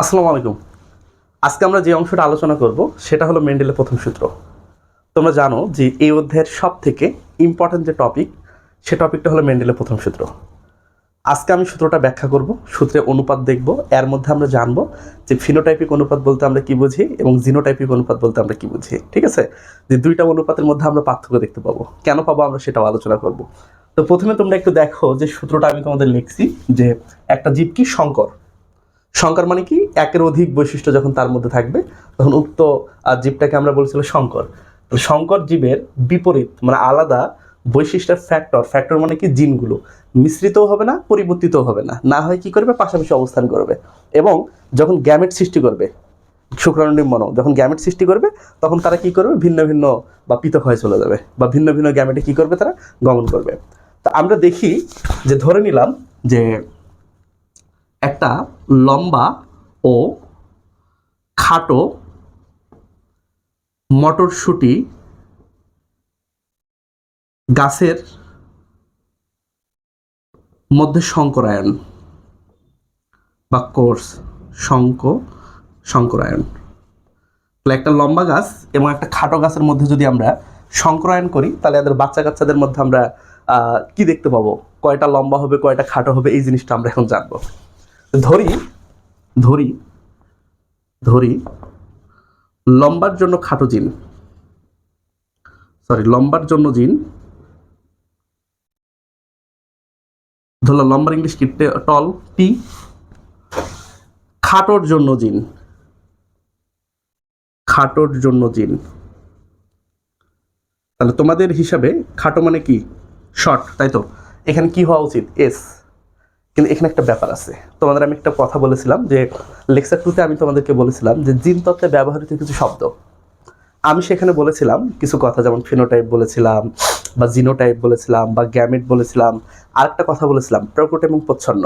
আসসালামু আলাইকুম। আজকে আমরা যে অংশটা আলোচনা করব, সেটা হলো মেন্ডেলের প্রথম সূত্র। তোমরা জানো যে এই অধ্যায়ের সব থেকে ইম্পর্ট্যান্ট যে টপিক সে টপিকটা হলো মেন্ডেলের প্রথম সূত্র। আজকে আমি সূত্রটা ব্যাখ্যা করব সূত্রে অনুপাত দেখব, এর মধ্যে আমরা জানব যে ফিনোটাইপিক অনুপাত বলতে আমরা কি বুঝি এবং জিনোটাইপিক অনুপাত বলতে আমরা কি বুঝি, ঠিক আছে? যে দুইটা অনুপাতের মধ্যে আমরা পার্থক্য দেখতে পাবো। কেন পাবো আমরা সেটাও আলোচনা করব। তো প্রথমে তোমরা একটু দেখো যে সূত্রটা আমি তোমাদের লিখছি যে একটা জীব কি সংকর সংকর মানে কি? একের অধিক বৈশিষ্ট্য যখন তার মধ্যে থাকবে, তখন উক্ত জীবটাকে আমরা বলছিল সংকর তো সংকর জীবের বিপরীত মানে আলাদা বৈশিষ্ট্যের ফ্যাক্টর ফ্যাক্টর মানে কি? জিনগুলো। মিশ্রিতও হবে না, পরিবর্তিতও হবে না। না হয় কি করবে? পাশাপাশি অবস্থান করবে। এবং যখন গ্যামেট সৃষ্টি করবে শুক্রাণু নিম্ন যখন গ্যামেট সৃষ্টি করবে, তখন তারা কি করবে? ভিন্ন ভিন্ন বা পৃথক হয়ে চলে যাবে। বা ভিন্ন ভিন্ন গ্যামেটে কি করবে তারা? গমন করবে। তা আমরা দেখি যে, ধরে নিলাম যে একটা লম্বা ও খাটো মটরশুঁটি গাছের মধ্যে শঙ্করায়ন বা কোর্স শঙ্ক, শঙ্করায়ন। তাহলে একটা লম্বা গাছ এবং একটা খাটো গাছের মধ্যে যদি আমরা সংক্রায়ন করি, তাহলে এদের বাচ্চা কাচ্চাদের মধ্যে আমরা কি দেখতে পাবো? কয়টা লম্বা হবে, কয়টা খাটো হবে, এই জিনিসটা আমরা এখন জানব। ধরি ধরি ধরি, লম্বার জন্য খাটো জিন। সরি লম্বার জন্য জিন। ধরলাম লম্বার ইংলিশ কি? টল টি খাটোর জন্য জিন। খাটোর জন্য জিন। তাহলে তোমাদের হিসাবে খাটো মানে কি? শর্ট তাই তো? এখানে কি হওয়া উচিত? এস কিন্তু এখানে একটা ব্যাপার আছে। তোমাদের আমি একটা কথা বলেছিলাম যে লেকচার টুতে আমি তোমাদেরকে বলেছিলাম যে জিন তত্ত্বে ব্যবহৃত কিছু শব্দ। আমি সেখানে বলেছিলাম কিছু কথা যেমন ফিনোটাইপ বলেছিলাম বা জিনোটাইপ বলেছিলাম বা গ্যামেট বলেছিলাম। আরেকটা কথা বলেছিলাম, প্রকট এবং প্রচ্ছন্ন।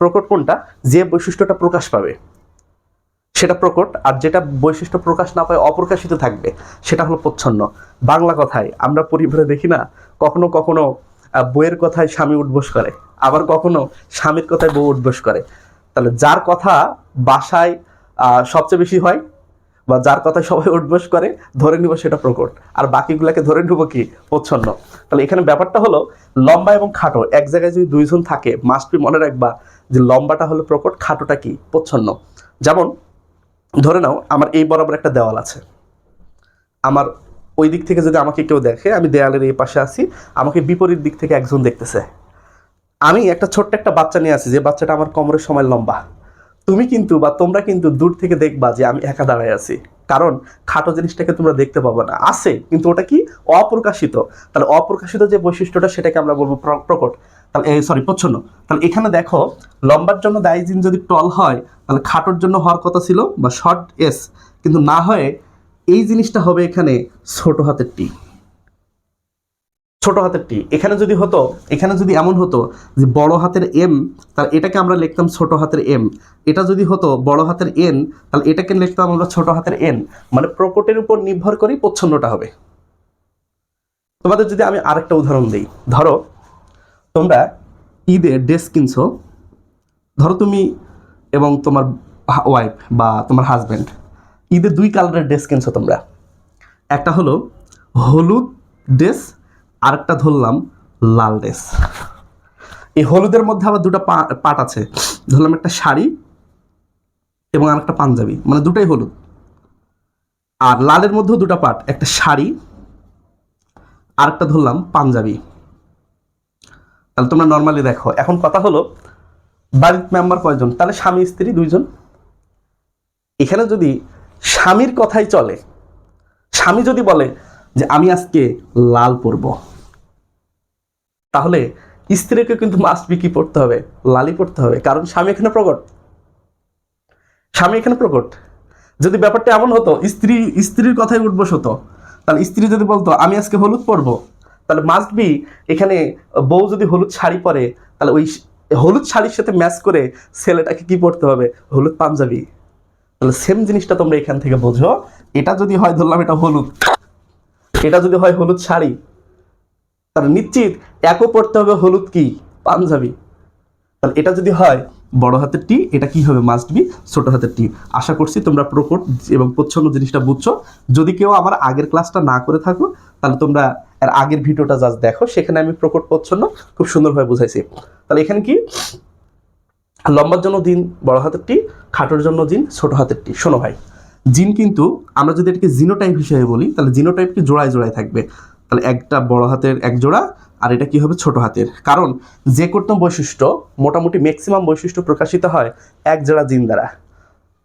প্রকট কোনটা? যে বৈশিষ্ট্যটা প্রকাশ পাবে। সেটা প্রকট আর যেটা বৈশিষ্ট্য প্রকাশ না পায় অপ্রকাশিত থাকবে, সেটা হলো প্রচ্ছন্ন। বাংলা কথায় আমরা পরিবারে দেখি না, কখনো কখনো বইয়ের কথায় স্বামী উঠবোস করে। আবার কখনো স্বামীর কথায় বউ উঠবোস করে। তাহলে যার কথা বাসায় সবচেয়ে বেশি হয় বা যার কথায় সবাই উঠবোস করে, ধরে নিব সেটা প্রকট। আর বাকিগুলোকে ধরে নিব কি? প্রচ্ছন্ন। তাহলে এখানে ব্যাপারটা হলো লম্বা এবং খাটো। এক জায়গায় যদি দুইজন থাকে মাস্ট বি মনে রাখবা যে লম্বাটা হলো প্রকট, খাটোটা কি? প্রচ্ছন্ন। যেমন, ধরে নাও, আমার এই বরাবর একটা দেওয়াল আছে। আমার ওই দিক থেকে যদি আমাকে কেউ দেখে, আমি দেয়ালের এই পাশে আছি, আমাকে বিপরীত দিক থেকে একজন দেখতেছে। আমি একটা ছোট্ট একটা বাচ্চা নিয়ে আছি, যে বাচ্চাটা আমার কোমরের সময় লম্বা। তুমি কিন্তু বা তোমরা কিন্তু দূর থেকে দেখবা যে আমি একা দাঁড়ায় আছি। কারণ খাটো জিনিসটাকে তোমরা দেখতে পাবো না। আছে, কিন্তু ওটা কি? অপ্রকাশিত। তাহলে অপ্রকাশিত যে বৈশিষ্ট্যটা, সেটাকে আমরা বলব প্র- প্রকট। তাহলে সরি প্রচ্ছন্ন। তাহলে এখানে দেখো, লম্বার জন্য দায়জিন যদি টল হয়, তাহলে খাটোর জন্য হওয়ার কথা ছিল বা শর্ট এস কিন্তু না হয়ে এই জিনিসটা হবে এখানে ছোট হাতের টি। ছোট হাতের টি। এখানে যদি হতো, এখানে যদি এমন হতো যে বড় হাতের এম, তাহলে এটাকে আমরা লিখতাম ছোট হাতের এম। এটা যদি হতো বড় হাতের এন, তাহলে এটাকে লিখতাম আমরা ছোট হাতের এন। মানে প্রকটের উপর নির্ভর করেই প্রচ্ছন্নটা হবে। তোমাদের যদি আমি আরেকটা উদাহরণ দিই। ধরো, তোমরা ঈদে ড্রেস কিনছো। ধরো তুমি এবং তোমার ওয়াইফ বা তোমার হাজব্যান্ড ঈদে দুই কালারের ড্রেস কিনছো তোমরা। একটা হলো হলুদ ড্রেস, আরেকটা ধরলাম লাল ড্রেস। এই হলুদের মধ্যে আবার দুটো পাট আছে। ধরলাম একটা শাড়ি এবং আরেকটা পাঞ্জাবি মানে দুটাই হলুদ। আর লালের মধ্যেও দুটো পাট, একটা শাড়ি আর একটা ধরলাম পাঞ্জাবি। তাহলে তোমরা নর্মালি দেখো। এখন কথা হলো, বাড়ির মেম্বার কয়জন? তাহলে স্বামী, স্ত্রী দুইজন। এখানে যদি স্বামীর কথাই চলে। স্বামী যদি বলে যে, আমি আজকে লাল পরব। তাহলে স্ত্রীকে কিন্তু মাস্ট বি কি পড়তে হবে? লালই পড়তে হবে। কারণ স্বামী এখানে প্রকট। স্বামী এখানে প্রকট। যদি ব্যাপারটা এমন হতো, স্ত্রী, স্ত্রীর কথাই উঠবস হতো তাহলে স্ত্রী যদি বলতো, আমি আজকে হলুদ পরবো, তাহলে মাস্ট বি এখানে বউ যদি হলুদ শাড়ি পরে, তাহলে ওই হলুদ শাড়ির সাথে ম্যাচ করে ছেলেটাকে কি পরতে হবে? হলুদ পাঞ্জাবি। তাহলে সেম জিনিসটা তোমরা এখান থেকে বোঝো। এটা যদি হয়, ধরলাম এটা হলুদ। এটা যদি হয় হলুদ শাড়ি, তাহলে নিশ্চিত একও পড়তে হবে হলুদ কি? পাঞ্জাবি। তাহলে এটা যদি হয়, বড় হাতের টি এটা কি হবে? মাস্ট বি ছোট হাতের টি আশা করছি তোমরা প্রকট এবং প্রচ্ছন্ন জিনিসটা বুঝছ। যদি কেউ আমার আগের ক্লাসটা না করে থাকো, তাহলে তোমরা এর আগের ভিডিওটা জাস্ট দেখো। সেখানে আমি প্রকট প্রচ্ছন্ন খুব সুন্দরভাবে বুঝাইছি। তাহলে এখানে কি? লম্বার জন্য দিন বড় হাতের টি, খাটোর জন্য দিন ছোট হাতের টি। শোনো ভাই, জিন কিন্তু আমরা যদি এটাকে জিনোটাইপ হিসেবে বলি, তাহলে জিনোটাইপ কি জোড়ায় জোড়ায় থাকবে? তাহলে একটা বড় হাতের এক জোড়া, আর এটা কি হবে ছোট হাতের? কারণ যে কোনো বৈশিষ্ট্য মোটামুটি ম্যাক্সিমাম বৈশিষ্ট্য প্রকাশিত হয় এক জোড়া জিন দ্বারা।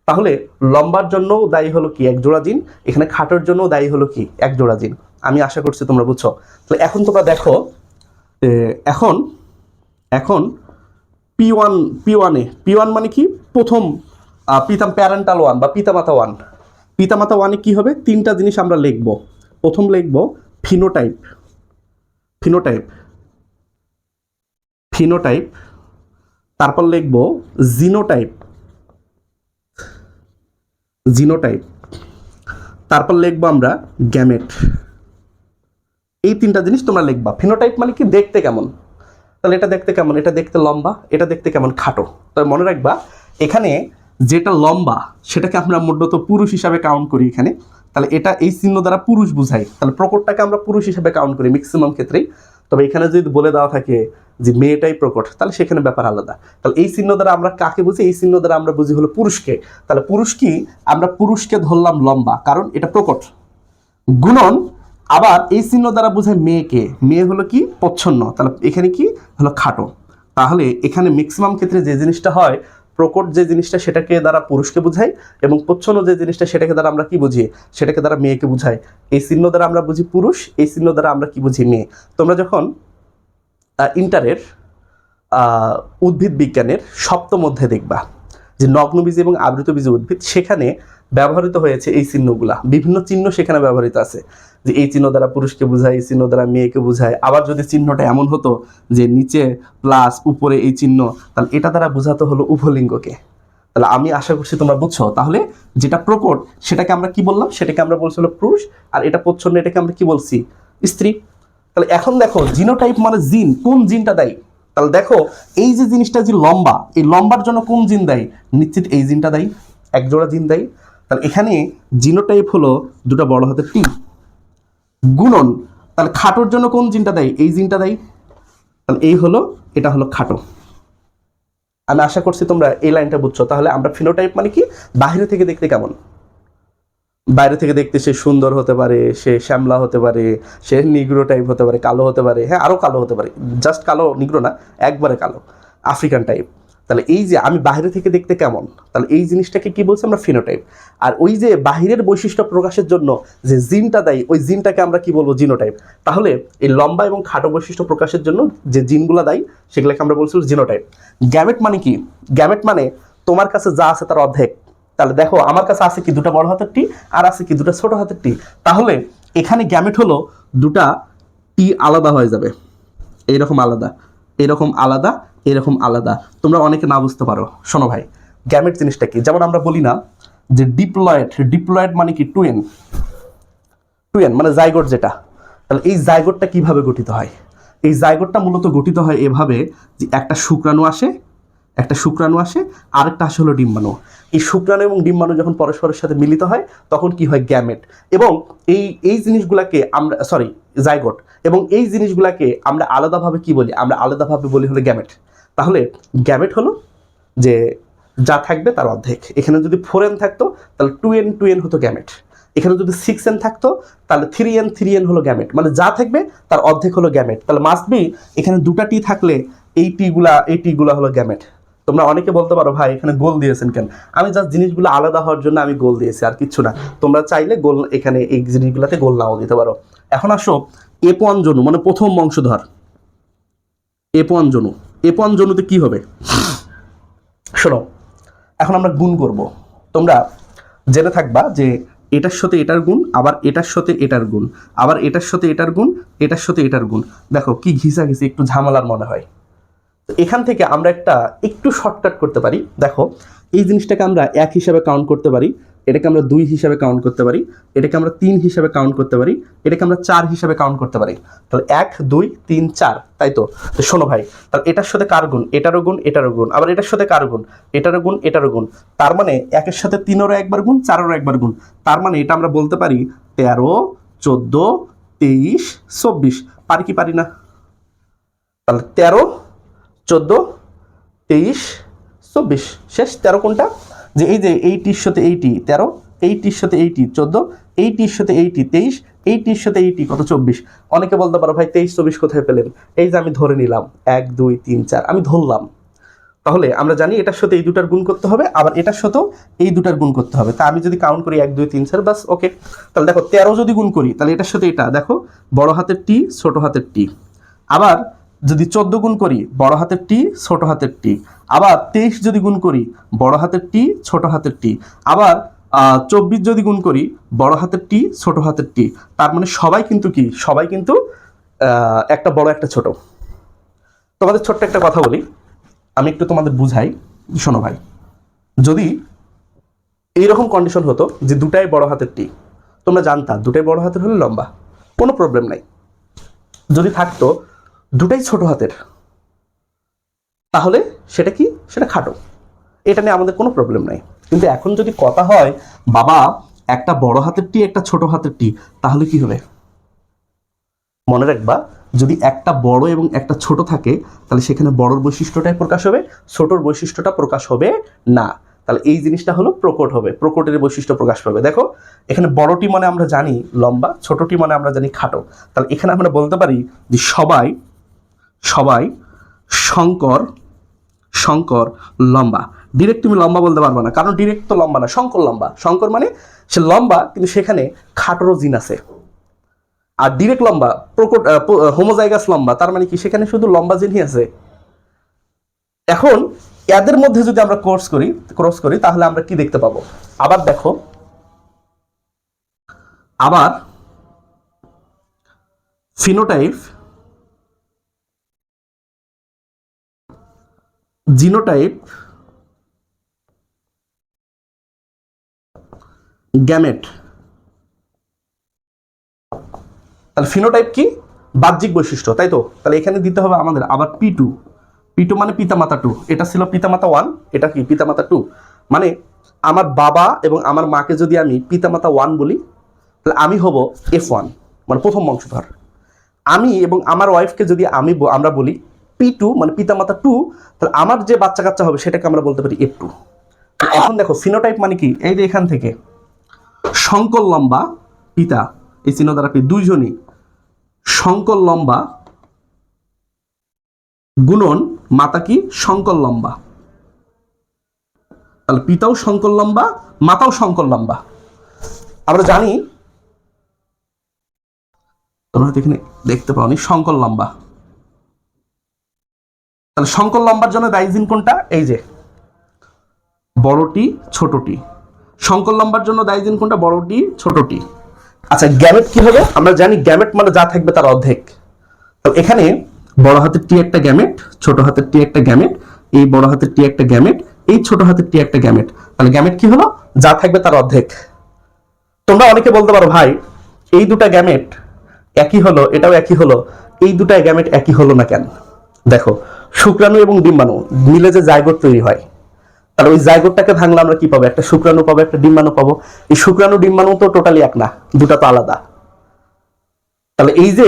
তাহলে লম্বার জন্যও দায়ী হলো কি এক জোড়া জিন, এখানে খাটোর জন্যও দায়ী হলো কি এক জোড়া জিন। আমি আশা করছি তোমরা বুঝছ। তাহলে এখন তোমরা দেখো এখন এখন পি ওয়ান পি ওয়ানে পি ওয়ান মানে কি? প্রথম পিতাম প্যারেন্টাল ওয়ান বা পিতামাতা ওয়ান পিতামাতা ওয়ানে কি হবে? তিনটা জিনিস আমরা লিখব। প্রথম লিখব ফিনোটাইপ ফিনোটাইপ ফিনোটাইপ তারপর লিখব জিনোটাইপ জিনোটাইপ তারপর লিখব আমরা গ্যামেট এই তিনটা জিনিস তোমরা লিখবা। ফিনোটাইপ মানে কি? দেখতে কেমন? তাহলে এটা দেখতে কেমন? এটা দেখতে লম্বা, এটা দেখতে কেমন খাটো? তবে মনে রাখবা, এখানে যেটা লম্বা, সেটাকে আমরা মূলত পুরুষ হিসাবে কাউন্ট করি এখানে। তাহলে এটা এই চিহ্ন দ্বারা পুরুষ বুঝাই তাহলে প্রকটটাকে আমরা পুরুষ হিসাবে কাউন্ট করি ম্যাক্সিমাম ক্ষেত্রেই। তবে এখানে যদি বলে দেওয়া থাকে যে মেয়েটাই প্রকট, তাহলে সেখানে ব্যাপার আলাদা। তাহলে এই চিহ্ন দ্বারা আমরা কাকে বুঝি? এই চিহ্ন দ্বারা আমরা বুঝি হলো পুরুষকে। তাহলে পুরুষ কি? আমরা পুরুষকে ধরলাম লম্বা, কারণ এটা প্রকট। গুণন আবার এই চিহ্ন দ্বারা বোঝায় মেয়েকে মেয়ে হলো কি? প্রচ্ছন্ন। তাহলে এখানে কি? হলো খাটো। তাহলে এখানে ম্যাক্সিমাম ক্ষেত্রে যে জিনিসটা হয়, প্রকট যে জিনিসটা সেটাকে দ্বারা পুরুষকে বোঝাই এবং প্রচ্ছন্ন যে জিনিসটা সেটাকে দ্বারা আমরা কি বুঝি? সেটাকে দ্বারা মেয়েকে বুঝাই এই চিহ্ন দ্বারা আমরা বুঝি পুরুষ, এই চিহ্ন দ্বারা আমরা কি বুঝি মেয়ে? তোমরা যখন ইন্টারের উদ্ভিদ বিজ্ঞানের সপ্তম অধ্যায় দেখবা। যে নগ্নবীজ এবং আবৃতবীজ উদ্ভিদ, সেখানে ব্যবহৃত হয়েছে এই চিহ্নগুলা। বিভিন্ন চিহ্ন সেখানে ব্যবহৃত আছে। যে এই চিহ্ন দ্বারা পুরুষকে বোঝায়, এই চিহ্ন দ্বারা মেয়েকে বোঝায়। আবার যদি চিহ্নটা এমন হতো যে নিচে প্লাস উপরে এই চিহ্ন, তাহলে এটা দ্বারা বোঝাতে হলো উভলিঙ্গকে। তাহলে আমি আশা করছি তোমরা বুঝছ। তাহলে যেটা প্রকট, সেটাকে আমরা কি বললাম? সেটাকে আমরা বলছি হলো পুরুষ, আর এটা প্রচ্ছন্ন, এটাকে আমরা কি বলছি? স্ত্রী। তাহলে এখন দেখো জিনোটাইপ মানে জিন কোন জিনটা দেয়? তাহলে দেখো, এই যে জিনিসটা যে লম্বা, এই লম্বার জন্য কোন জিন দেয়? নিশ্চিত এই জিনটা দেয় এক জোড়া জিন দেয়। তাহলে এখানে জিনোটাইপ হলো দুটো বড় হাতের টি। গুণন, তাহলে খাটোর জন্য কোন জিনটা দেয়? এই জিনটা দেয়। তাহলে এই হলো, এটা হলো খাটো। আমি আশা করছি তোমরা এই লাইনটা বুঝছ। তাহলে আমরা ফিনোটাইপ মানে কি? বাইরে থেকে দেখতে কেমন? বাইরে থেকে দেখতে সে সুন্দর হতে পারে, সে শ্যামলা হতে পারে, সে নিগ্রো টাইপ হতে পারে, কালো হতে পারে হ্যাঁ আরও কালো হতে পারে। জাস্ট কালো, নিগ্রো না, একবারে কালো আফ্রিকান টাইপ তাহলে এই যে আমি বাইরে থেকে দেখতে কেমন? তাহলে এই জিনিসটাকে কি বলছি আমরা ফিনোটাইপ আর ওই যে বাহিরের বৈশিষ্ট্য প্রকাশের জন্য যে জিনটা দেয়, ওই জিনটাকে আমরা কি বলব জিনোটাইপ তাহলে এই লম্বা এবং খাটো বৈশিষ্ট্য প্রকাশের জন্য যে জিনগুলো দেয়, সেগুলোকে আমরা বলছি জিনোটাইপ গ্যামেট মানে কি? গ্যামেট মানে তোমার কাছে যা আছে তার অর্ধেক। তাহলে দেখো, আমার কাছে আছে কি দুটো বড় হাতের টি আর আছে কি দুটো ছোট হাতের টি। তাহলে এখানে গ্যামেট হলো দুটা টি আলাদা হয়ে যাবে। এইরকম আলাদা, এরকম আলাদা এরকম আলাদা। তোমরা অনেকে না বুঝতে পারো। শোনো ভাই গ্যামেট জিনিসটা কি? যেমন আমরা বলি না যে ডিপ্লয়েড ডিপ্লয়েড মানে কি? টুয়েন টুয়েন মানে জাইগোট যেটা। তাহলে এই জাইগোটটা কীভাবে গঠিত হয়? এই জাইগোটটা মূলত গঠিত হয় এভাবে যে একটা শুক্রাণু আসে একটা শুক্রাণু আসে, আরেকটা আসে হলো ডিম্বাণু। এই শুক্রাণু এবং ডিম্বাণু যখন পরস্পরের সাথে মিলিত হয়, তখন কি হয়? গ্যামেট। এবং এই এই জিনিসগুলাকে আমরা সরি জাইগোট এবং এই জিনিসগুলাকে আমরা আলাদাভাবে কি বলি? আমরা আলাদাভাবে বলি হলো গ্যামেট। তাহলে গ্যামেট হলো যে যা থাকবে তার অর্ধেক। এখানে যদি ফোর এন থাকতো, তাহলে টু এন টু এন হতো গ্যামেট। এখানে যদি সিক্স এন থাকতো, তাহলে থ্রি এন থ্রি এন হলো গ্যামেট। মানে যা থাকবে তার অর্ধেক হলো গ্যামেট। তাহলে মাস্ট বি এখানে দুটা টি থাকলে এই টিগুলা এই টিগুলা হলো গ্যামেট। তোমরা অনেকে বলতে পারো, ভাই, এখানে গোল দিয়েছেন কেন? আমি জাস্ট জিনিসগুলো আলাদা হওয়ার জন্য আমি গোল দিয়েছি, আর কিচ্ছু না। তোমরা চাইলে গোল এখানে এই জিনিসগুলোতে গোল নাও দিতে পারো। এখন আসো এপন জনু মানে প্রথম বংশধর। এপন জনু। এপন জনুতে কি হবে? শোনো, এখন আমরা গুণ করব। তোমরা জেনে থাকবা যে এটার সাথে এটার গুণ, আবার এটার সাথে এটার গুণ, আবার এটার সাথে এটার গুণ, এটার সাথে এটার গুণ। দেখো, কি ঘিসা ঘিসি, একটু ঝামেলার মনে হয়। এখান থেকে আমরা একটা একটু শর্টকাট করতে পারি। দেখো, এই জিনিসটাকে আমরা এক হিসাবে কাউন্ট করতে পারি, এটাকে আমরা দুই হিসাবে কাউন্ট করতে পারি, এটাকে আমরা তিন হিসাবে কাউন্ট করতে পারি, এটাকে আমরা চার হিসাবে কাউন্ট করতে পারি। তাহলে এক, দুই, তিন, চার, তাই তো শোনো ভাই, তাহলে এটার সাথে কার গুণ? এটারও গুণ এটারও গুণ। আবার এটার সাথে কার গুণ? এটারও গুণ এটারও গুণ। তার মানে একের সাথে তিনেরও একবার গুণ, চারেরও একবার গুণ। তার মানে এটা আমরা বলতে পারি তেরো, চোদ্দ, তেইশ, চব্বিশ। পারি কি পারি না? তাহলে তেরো চোদ্দ, তেইশ, চব্বিশ। শেষ, তেরো কোনটা? যে এই যে এইটির সাথে এইটি, তেরো, এইটির সাথে এইটি, চোদ্দ, এইটির সাথে এইটি, তেইশ, এইটির সাথে এইটি, কত? চব্বিশ। অনেকে বলতে পারো, ভাই, তেইশ, চব্বিশ কোথায় পেলেন? এই যে আমি ধরে নিলাম, এক, দুই, তিন, চার, আমি ধরলাম। তাহলে আমরা জানি এটার সাথে এই দুটার গুণ করতে হবে, আবার এটার সাথেও এই দুটার গুণ করতে হবে। তা আমি যদি কাউন্ট করি এক, দুই, তিন, চার বাস ওকে তাহলে দেখো, তেরো যদি গুণ করি, তাহলে এটার সাথে এটা, দেখো, বড় হাতের টি ছোট হাতের টি আবার যদি চোদ্দ গুণ করি, বড় হাতের টি, ছোট হাতের টি। আবার তেইশ যদি গুণ করি, বড় হাতের টি, ছোট হাতের টি। আবার চব্বিশ যদি গুণ করি, বড় হাতের টি, ছোট হাতের টি। তার মানে সবাই কিন্তু কি? সবাই কিন্তু একটা বড়, একটা ছোট। তোমাদের ছোট্ট একটা কথা বলি। আমি একটু তোমাদের বুঝাই। শোনো ভাই। যদি এইরকম কন্ডিশন হতো যে দুটাই বড় হাতের টি, তোমরা জানতা, দুটাই বড় হাতের হলে লম্বা। কোনো প্রবলেম নাই। যদি থাকতো দুটাই ছোট হাতের। তাহলে সেটা কি? সেটা খাটো। এটা নিয়ে আমাদের কোনো প্রবলেম নাই। কিন্তু এখন যদি কথা হয়, বাবা, একটা বড় হাতের টি, একটা ছোট হাতের টি, তাহলে কি হবে? মনে রাখবা, যদি একটা বড় এবং একটা ছোট থাকে, তাহলে সেখানে বড়র বৈশিষ্ট্যটাই প্রকাশ হবে, ছোটর বৈশিষ্ট্যটা প্রকাশ হবে না। তাহলে এই জিনিসটা হলো প্রকট হবে, প্রকটের বৈশিষ্ট্য প্রকাশ পাবে। দেখো, এখানে বড়টি মানে আমরা জানি লম্বা ছোটটি মানে আমরা জানি খাটো। তাহলে এখানে আমরা বলতে পারি যে সবাই সবাই শঙ্কর শঙ্কর লম্বা। ডিরেক্ট তুমি লম্বা বলতে পারবে না, কারণ ডিরেক্ট তো লম্বা না, শঙ্কর লম্বা। শঙ্কর মানে সে লম্বা, কিন্তু সেখানে খাটোরও জিন আছে। আর ডিরেক্ট লম্বা, প্রকট হোমোজাইগাস লম্বা, তার মানে কি, সেখানে শুধু লম্বা জিনই আছে। এখন, এদের মধ্যে যদি আমরা কোর্স করি ক্রস করি, তাহলে আমরা কি দেখতে পাবো? আবার দেখো। আবার ফিনোটাইপ জিনোটাইপ গ্যামেট। তাহলে ফিনোটাইপ কি? বাহ্যিক বৈশিষ্ট্য, তাই তো? তাহলে এখানে দিতে হবে আমাদের আবার পি টু পি টু মানে পিতামাতা টু এটা ছিল পিতামাতা ওয়ান এটা কি পিতামাতা টু মানে আমার বাবা এবং আমার মাকে যদি আমি পিতামাতা ওয়ান বলি, তাহলে আমি হব এফ ওয়ান মানে প্রথম বংশধর। আমি এবং আমার ওয়াইফকে যদি আমি আমরা বলি পি টু মানে পিতামাতা টু তাহলে আমার যে বাচ্চা কাচ্চা হবে সেটাকে আমরা বলতে পারি এফ টু এখন দেখো ফিনোটাইপ মানে কি? এই যে এখান থেকে। শঙ্কর লম্বা পিতা, এই চিহ্ন দ্বারা দুইজনই শঙ্কর লম্বা গুণন, মাতা কি? শঙ্কর লম্বা। তাহলে পিতাও শঙ্কর লম্বা, মাতাও শঙ্কর লম্বা। আমরা জানি, তোমরা এখানে দেখতে পাওনি শঙ্কর লম্বা। তাহলে শঙ্কর লম্বার জন্য দায়ী জিন কোনটা? এই যে, বড়টি, ছোটটি। শঙ্কর লম্বার জন্য দায়ী জিন কোনটা? বড়টি, ছোটটি। আচ্ছা গ্যামেট কি হবে? আমরা জানি গ্যামেট মানে যা থাকবে তার অর্ধেক। তো এখানে বড় হাতের টি একটা গ্যামেট, ছোট হাতের টি একটা গ্যামেট, এই বড় হাতের টি একটা গ্যামেট, এই ছোট হাতের টি একটা গ্যামেট। তাহলে গ্যামেট কি হলো? যা থাকবে তার অর্ধেক। তোমরা অনেকে বলতে পারো, ভাই, এই দুটা গ্যামেট একই হলো, এটাও একই হলো, এই দুটা গ্যামেট একই হলো না কেন? দেখো শুক্রাণু এবং ডিম্বাণু মিলে যে জায়গোট তৈরি হয়, তাহলে ওই জায়গোটটাকে ভাঙলে আমরা কি পাবো? একটা শুক্রাণু পাবো, একটা ডিম্বাণু পাবো। এই শুক্রাণু, ডিম্বাণু তো টোটালি এক না, দুটা তো আলাদা। তাহলে এই যে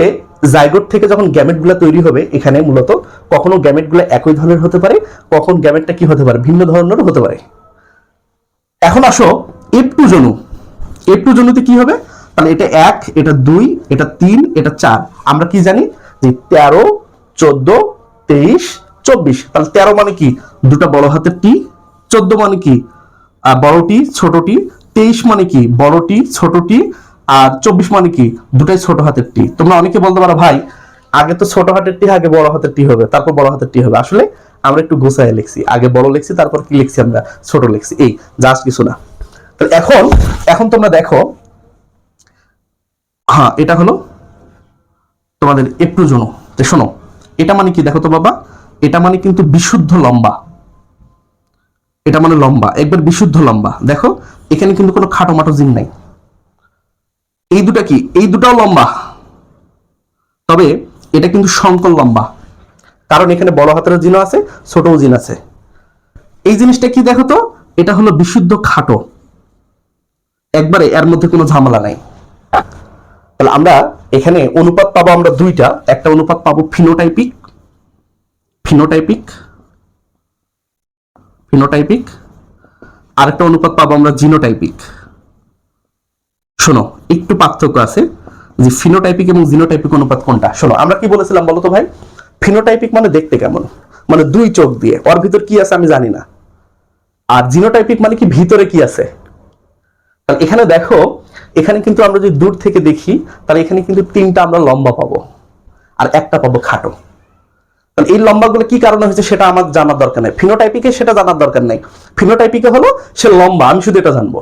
জাইগোট থেকে যখন গ্যামেটগুলো তৈরি হবে, এখানে মূলত কখনো গ্যামেটগুলো একই ধরনের হতে পারে, কখন গ্যামেটটা কি হতে পারে, ভিন্ন ধরনের হতে পারে। এখন আসো এফ টু জনু এফ টু জনুতে কি হবে? তাহলে এটা এক, এটা দুই, এটা তিন, এটা চার। আমরা কি জানি? যে তেরো, চোদ্দ তেইশ, চব্বিশ। তাহলে তেরো মানে কি? দুটা বড় হাতের টি, চোদ্দ মানে কি? বড়টি ছোটটি তেইশ মানে কি? বড়টি ছোটটি আর চব্বিশ মানে কি? দুটাই ছোট হাতের টি। তোমরা অনেকে বলতে পারো, ভাই, আগে তো ছোট হাতের টি, আগে বড় হাতের টি হবে। তারপর বড় হাতের টি হবে। আসলে আমরা একটু গোছায় লিখছি। আগে বড় লিখছি, তারপর কি লিখছি আমরা? ছোট লিখছি। এই, জাস্ট কিছু না। তো এখন এখন তোমরা দেখো হ্যাঁ এটা হলো তোমাদের একটু জন্য শোনো এটা মানে কি? দেখো তো বাবা, এটা মানে কিন্তু বিশুদ্ধ লম্বা। এটা মানে লম্বা, একবার বিশুদ্ধ লম্বা। দেখো, এখানে কিন্তু কোনো খাটো মাটো জিন নাই। এই দুটা কি? এই দুটাও লম্বা। তবে এটা কিন্তু সংকল লম্বা। কারণ এখানে বড় হাতের জিনও আছে, ছোটও জিন আছে। এই জিনিসটা কি দেখো তো? এটা হলো বিশুদ্ধ খাটো। একবারে এর মধ্যে কোনো ঝামেলা নাই। তাহলে আমরা এখানে অনুপাত পাবো আমরা দুইটা। একটা অনুপাত পাবো ফিনোটাইপিক ফিনোটাইপিক ফিনোটাইপিক আরেকটা অনুপাত পাবো আমরা জিনোটাইপিক শোনো, একটু পার্থক্য আছে যে ফিনোটাইপিক এবং জিনোটাইপিক অনুপাত কোনটা? শোনো, আমরা কি বলেছিলাম বলো তো ভাই? ফিনোটাইপিক মানে দেখতে কেমন? মানে দুই চোখ দিয়ে। ওর ভিতর কি আছে আমি জানি না। আর জিনোটাইপিক মানে কি? ভিতরে কি আছে? তাহলে এখানে দেখো, এখানে কিন্তু আমরা যদি দূর থেকে দেখি, তাহলে এখানে কিন্তু তিনটা আমরা লম্বা পাবো আর একটা পাবো খাটো। তাহলে এই লম্বাগুলো কি কারণে হয়েছে সেটা আমার জানার দরকার নেই। ফিনোটাইপিকে সেটা জানার দরকার নেই। ফিনোটাইপিকে হলো সে লম্বা, আমি শুধু এটা জানব।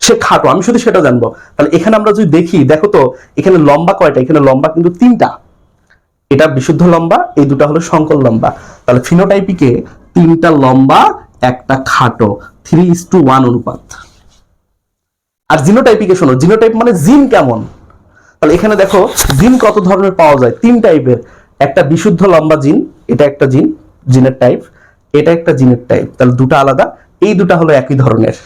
সে খাটো, আমি শুধু সেটা জানব। তাহলে এখানে আমরা যদি দেখি, দেখো তো, এখানে লম্বা কয়টা? এখানে লম্বা কিন্তু তিনটা। এটা বিশুদ্ধ লম্বা, এই দুটা হলো সংকল লম্বা। তাহলে ফিনোটাইপিকে তিনটা লম্বা, একটা খাটো। থ্রি ইস টু ওয়ান অনুপাত। আর জিনোটাইপিকে শোনো জিনোটাইপ মানে জিন কেমন? তাহলে এখানে দেখো জিন কত ধরনের পাওয়া যায়? তিন টাইপের একটা বিশুদ্ধ লম্বা জিন এটা একটা জিন জিনের টাইপ এটা একটা জিনের টাইপ তাহলে দুটো আলাদা, এই দুটা হলো একই ধরনের।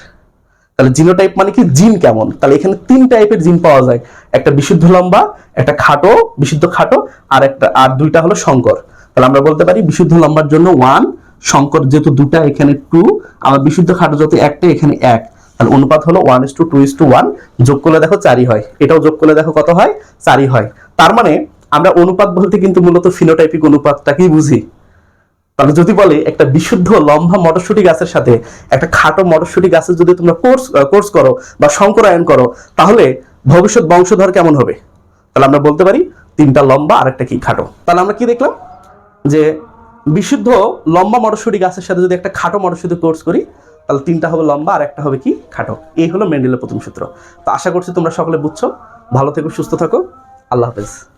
তাহলে জিনোটাইপ মানে কি? জিন কেমন? তাহলে এখানে তিন টাইপের জিন পাওয়া যায়। একটা বিশুদ্ধ লম্বা, একটা খাটো, বিশুদ্ধ খাটো, আর একটা, আর দুইটা হলো শঙ্কর। তাহলে আমরা বলতে পারি বিশুদ্ধ লম্বার জন্য ওয়ান শঙ্কর যেহেতু দুটা এখানে টু আবার বিশুদ্ধ খাটো যত একটা, এখানে এক। তাহলে অনুপাত হলো one is to two is to one যোগ করলে দেখো চারই হয়। এটাও যোগ করলে দেখো কত হয়? চারই হয়। তার মানে আমরা অনুপাত বলতে কিন্তু মূলত ফিনোটাইপিক অনুপাতটাকেই বুঝি। তাহলে যদি বলে একটা বিশুদ্ধ লম্বা মটরশুটি গাছের সাথে একটা খাটো মটরশুটি গাছের যদি তোমরা কোর্স কোর্স করো বা সংকরায়ন করো, তাহলে ভবিষ্যৎ বংশধর কেমন হবে? তাহলে আমরা বলতে পারি তিনটা লম্বা আর একটা কি খাটো। তাহলে আমরা কি দেখলাম? যে বিশুদ্ধ লম্বা মটরশুটি গাছের সাথে যদি একটা খাটো মটরশুটি কোর্স করি তাহলে তিনটা হবে লম্বা আর একটা হবে কি খাটো। এই হলো মেন্ডেলের প্রথম সূত্র। তো আশা করছি তোমরা সকলে বুঝছ। ভালো থেকো, সুস্থ থাকো। আল্লাহ হাফেজ।